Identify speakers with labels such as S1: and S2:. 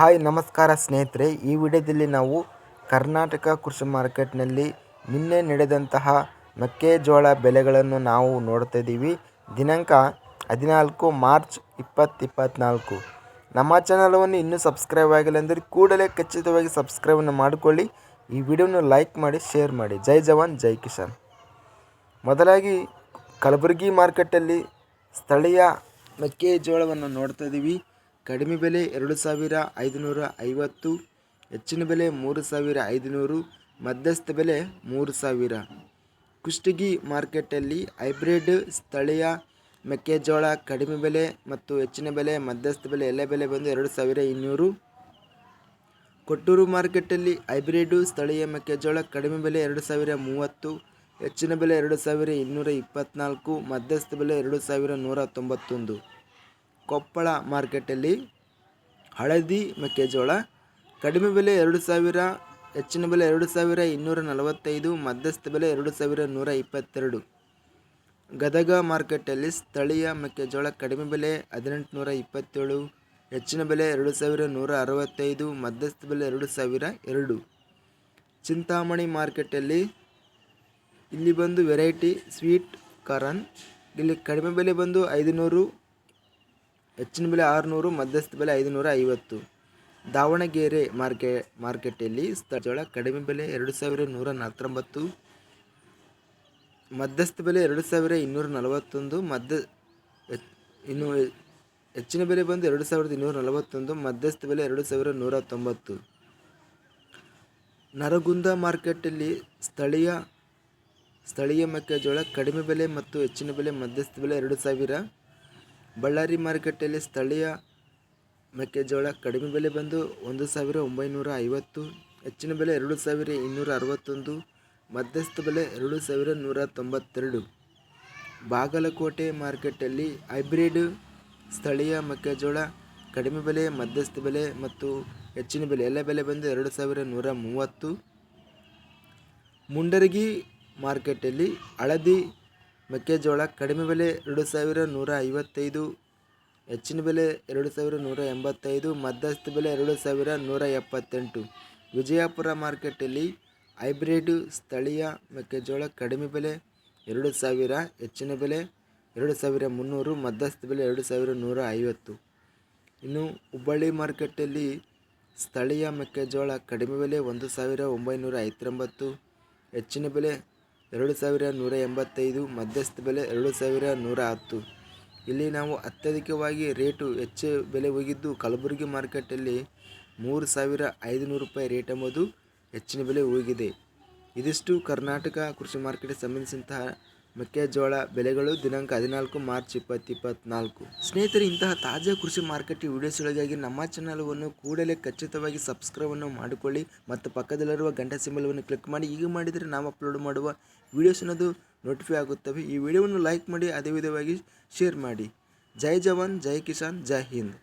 S1: Hi, ನಮಸ್ಕಾರ ಸ್ನೇಹಿತರೆ. ಈ ವಿಡಿಯೋದಲ್ಲಿ ನಾವು ಕರ್ನಾಟಕ ಕೃಷಿ ಮಾರ್ಕೆಟ್ನಲ್ಲಿ ನಿನ್ನೆ ನಡೆದಂತಹ ಮೆಕ್ಕೆಜೋಳ ಬೆಲೆಗಳನ್ನು ನಾವು ನೋಡ್ತಾ ಇದ್ದೀವಿ. ದಿನಾಂಕ ಹದಿನಾಲ್ಕು ಮಾರ್ಚ್ ಇಪ್ಪತ್ತು ಇಪ್ಪತ್ತ್ನಾಲ್ಕು ನಮ್ಮ ಚಾನಲವನ್ನು ಇನ್ನೂ ಸಬ್ಸ್ಕ್ರೈಬ್ ಆಗಿಲ್ಲ ಅಂದರೆ ಕೂಡಲೇ ಖಚಿತವಾಗಿ ಸಬ್ಸ್ಕ್ರೈಬನ್ನು ಮಾಡಿಕೊಳ್ಳಿ. ಈ ವಿಡಿಯೋನ ಲೈಕ್ ಮಾಡಿ, ಶೇರ್ ಮಾಡಿ. ಜೈ ಜವಾನ್, ಜೈ ಕಿಸಾನ್. ಮೊದಲಾಗಿ ಕಲಬುರಗಿ ಮಾರ್ಕೆಟಲ್ಲಿ ಸ್ಥಳೀಯ ಮೆಕ್ಕೆಜೋಳವನ್ನು ನೋಡ್ತಾ ಇದ್ದೀವಿ. ಕಡಿಮೆ ಬೆಲೆ ಎರಡು ಸಾವಿರ ಐದುನೂರ ಐವತ್ತು, ಹೆಚ್ಚಿನ ಬೆಲೆ ಮೂರು ಸಾವಿರ ಐದುನೂರು, ಮಧ್ಯಸ್ಥ ಬೆಲೆ ಮೂರು ಸಾವಿರ. ಕುಷ್ಟಗಿ ಮಾರ್ಕೆಟಲ್ಲಿ ಹೈಬ್ರಿಡ್ ಸ್ಥಳೀಯ ಮೆಕ್ಕೆಜೋಳ ಕಡಿಮೆ ಬೆಲೆ ಮತ್ತು ಹೆಚ್ಚಿನ ಬೆಲೆ ಮಧ್ಯಸ್ಥ ಬೆಲೆ ಎಲ್ಲ ಬೆಲೆ ಬಂದು ಎರಡು ಸಾವಿರ ಇನ್ನೂರು. ಕೊಟ್ಟೂರು ಮಾರ್ಕೆಟಲ್ಲಿ ಹೈಬ್ರಿಡ್ ಸ್ಥಳೀಯ ಮೆಕ್ಕೆಜೋಳ ಕಡಿಮೆ ಬೆಲೆ ಎರಡು ಸಾವಿರ ಮೂವತ್ತು, ಹೆಚ್ಚಿನ ಬೆಲೆ ಎರಡು ಸಾವಿರ ಇನ್ನೂರ ಇಪ್ಪತ್ತ್ನಾಲ್ಕು ಮಧ್ಯಸ್ಥ ಬೆಲೆ ಎರಡು ಸಾವಿರ ನೂರ ತೊಂಬತ್ತೊಂದು. ಕೊಪ್ಪಳ ಮಾರ್ಕೆಟಲ್ಲಿ ಹಳದಿ ಮೆಕ್ಕೆಜೋಳ, ಕಡಿಮೆ ಬೆಲೆ ಎರಡು ಸಾವಿರ, ಹೆಚ್ಚಿನ ಬೆಲೆ ಎರಡು ಸಾವಿರ ಇನ್ನೂರ ನಲವತ್ತೈದು, ಮಧ್ಯಸ್ಥ ಬೆಲೆ ಎರಡು ಸಾವಿರ ನೂರ ಇಪ್ಪತ್ತೆರಡು. ಗದಗ ಮಾರ್ಕೆಟಲ್ಲಿ ಸ್ಥಳೀಯ ಮೆಕ್ಕೆಜೋಳ ಕಡಿಮೆ ಬೆಲೆ ಹದಿನೆಂಟುನೂರ ಇಪ್ಪತ್ತೇಳು, ಹೆಚ್ಚಿನ ಬೆಲೆ ಎರಡು ಸಾವಿರ ನೂರ ಅರವತ್ತೈದು, ಮಧ್ಯಸ್ಥ ಬೆಲೆ ಎರಡು ಸಾವಿರ ಎರಡು. ಚಿಂತಾಮಣಿ ಮಾರ್ಕೆಟಲ್ಲಿ ಇಲ್ಲಿ ಬಂದು ವೆರೈಟಿ ಸ್ವೀಟ್ ಕಾರನ್, ಇಲ್ಲಿ ಕಡಿಮೆ ಬೆಲೆ ಬಂದು ಐದುನೂರು ಹೆಚ್ಚಿನ ಬೆಲೆ ಆರುನೂರು, ಮಧ್ಯಸ್ಥ ಬೆಲೆ ಐದುನೂರ ಐವತ್ತು. ದಾವಣಗೆರೆ ಮಾರ್ಕೆ, ಮಾರ್ಕೆಟಲ್ಲಿ ಸ್ಥಳ ಕಡಿಮೆ ಬೆಲೆ ಎರಡು ಸಾವಿರ ನೂರ ನಲವತ್ತೊಂಬತ್ತು ಮಧ್ಯಸ್ಥ ಬೆಲೆ ಎರಡು ಸಾವಿರ ಇನ್ನೂರ ನಲವತ್ತೊಂದು, ಮಧ್ಯ ಇನ್ನು ಹೆಚ್ಚಿನ ಬೆಲೆ ಬಂದು ಎರಡು ಸಾವಿರದ ಇನ್ನೂರ ನಲವತ್ತೊಂದು, ಮಧ್ಯಸ್ಥ ಬೆಲೆ ಎರಡು ಸಾವಿರ ನೂರ ತೊಂಬತ್ತು. ನರಗುಂದ ಮಾರ್ಕೆಟಲ್ಲಿ ಸ್ಥಳೀಯ ಸ್ಥಳೀಯ ಮೆಕ್ಕೆಜೋಳ ಕಡಿಮೆ ಬೆಲೆ ಮತ್ತು ಹೆಚ್ಚಿನ ಬೆಲೆ ಮಧ್ಯಸ್ಥ ಬೆಲೆ ಎರಡು ಸಾವಿರ ಬಳ್ಳಾರಿ ಮಾರುಕಟ್ಟೆಯಲ್ಲಿ ಸ್ಥಳೀಯ ಮೆಕ್ಕೆಜೋಳ ಕಡಿಮೆ ಬೆಲೆ ಬಂದು ಒಂದು ಸಾವಿರ ಒಂಬೈನೂರ ಐವತ್ತು, ಹೆಚ್ಚಿನ ಬೆಲೆ ಎರಡು ಸಾವಿರ ಇನ್ನೂರ ಅರವತ್ತೊಂದು, ಮಧ್ಯಸ್ಥ ಬೆಲೆ ಎರಡು ಸಾವಿರ ನೂರ ತೊಂಬತ್ತೆರಡು. ಬಾಗಲಕೋಟೆ ಮಾರ್ಕೆಟಲ್ಲಿ ಹೈಬ್ರಿಡ್ ಸ್ಥಳೀಯ ಮೆಕ್ಕೆಜೋಳ ಕಡಿಮೆ ಬೆಲೆ, ಮಧ್ಯಸ್ಥ ಬೆಲೆ ಮತ್ತು ಹೆಚ್ಚಿನ ಬೆಲೆ. ಎಲ್ಲ ಬೆಲೆ ಬಂದು ಎರಡು ಸಾವಿರ ನೂರ ಮೂವತ್ತು. ಮುಂಡರಗಿ ಮಾರ್ಕೆಟಲ್ಲಿ ಹಳದಿ ಮೆಕ್ಕೆಜೋಳ ಕಡಿಮೆ ಬೆಲೆ ಎರಡು ಸಾವಿರ ನೂರ ಐವತ್ತೈದು, ಹೆಚ್ಚಿನ ಬೆಲೆ ಎರಡು ಸಾವಿರ ನೂರ ಎಂಬತ್ತೈದು, ಮಧ್ಯಸ್ಥ ಬೆಲೆ ಎರಡು ಸಾವಿರ ನೂರ ಎಪ್ಪತ್ತೆಂಟು. ವಿಜಯಪುರ ಮಾರ್ಕೆಟಲ್ಲಿ ಹೈಬ್ರಿಡ್ ಸ್ಥಳೀಯ ಮೆಕ್ಕೆಜೋಳ ಕಡಿಮೆ ಬೆಲೆ ಎರಡು ಸಾವಿರ, ಹೆಚ್ಚಿನ ಬೆಲೆ ಎರಡು ಸಾವಿರ ಮುನ್ನೂರು, ಮಧ್ಯಸ್ಥ ಬೆಲೆ ಎರಡು ಸಾವಿರ ನೂರ ಐವತ್ತು. ಇನ್ನು ಹುಬ್ಬಳ್ಳಿ ಮಾರ್ಕೆಟಲ್ಲಿ ಸ್ಥಳೀಯ ಮೆಕ್ಕೆಜೋಳ ಕಡಿಮೆ ಬೆಲೆ ಒಂದು ಸಾವಿರ ಒಂಬೈನೂರ ಐವತ್ತೊಂಬತ್ತು, ಹೆಚ್ಚಿನ ಬೆಲೆ ಎರಡು ಸಾವಿರ ನೂರ ಎಂಬತ್ತೈದು ಮಧ್ಯಸ್ಥ ಬೆಲೆ ಎರಡು ಸಾವಿರ ನೂರ ಹತ್ತು. ಇಲ್ಲಿ ನಾವು ಅತ್ಯಧಿಕವಾಗಿ ರೇಟು ಹೆಚ್ಚು ಬೆಲೆ ಹೋಗಿದ್ದು ಕಲಬುರಗಿ ಮಾರ್ಕೆಟಲ್ಲಿ ಮೂರು ಸಾವಿರ ಐದುನೂರು ರೂಪಾಯಿ ರೇಟ್ ಎಂಬುದು ಹೆಚ್ಚಿನ ಬೆಲೆ ಹೋಗಿದೆ ಇದಿಷ್ಟು ಕರ್ನಾಟಕ ಕೃಷಿ ಮಾರ್ಕೆಟ್ಗೆ ಸಂಬಂಧಿಸಿದಂತಹ ಮೆಕ್ಕೆಜೋಳ ಬೆಲೆಗಳು ದಿನಾಂಕ ಹದಿನಾಲ್ಕು ಮಾರ್ಚ್ ಇಪ್ಪತ್ತು ಇಪ್ಪತ್ತ್ನಾಲ್ಕು ಸ್ನೇಹಿತರೆ, ಇಂತಹ ತಾಜಾ ಕೃಷಿ ಮಾರುಕಟ್ಟೆ ವಿಡಿಯೋಸ್ಗಳಿಗಾಗಿ ನಮ್ಮ ಚಾನಲವನ್ನು ಕೂಡಲೇ ಖಚಿತವಾಗಿ ಸಬ್ಸ್ಕ್ರೈಬನ್ನು ಮಾಡಿಕೊಳ್ಳಿ ಮತ್ತು ಪಕ್ಕದಲ್ಲಿರುವ ಗಂಟೆ ಸಿಂಬಲವನ್ನು ಕ್ಲಿಕ್ ಮಾಡಿ. ಈಗ ಮಾಡಿದರೆ ನಾವು ಅಪ್ಲೋಡ್ ಮಾಡುವ ವೀಡಿಯೋಸ್ ಅನ್ನೋದು ನೋಟಿಫೈ ಆಗುತ್ತವೆ. ಈ ವಿಡಿಯೋವನ್ನು ಲೈಕ್ ಮಾಡಿ, ಅದೇ ವಿಧವಾಗಿ ಶೇರ್ ಮಾಡಿ. ಜೈ ಜವಾನ್, ಜೈ ಕಿಸಾನ್, ಜೈ ಹಿಂದ್.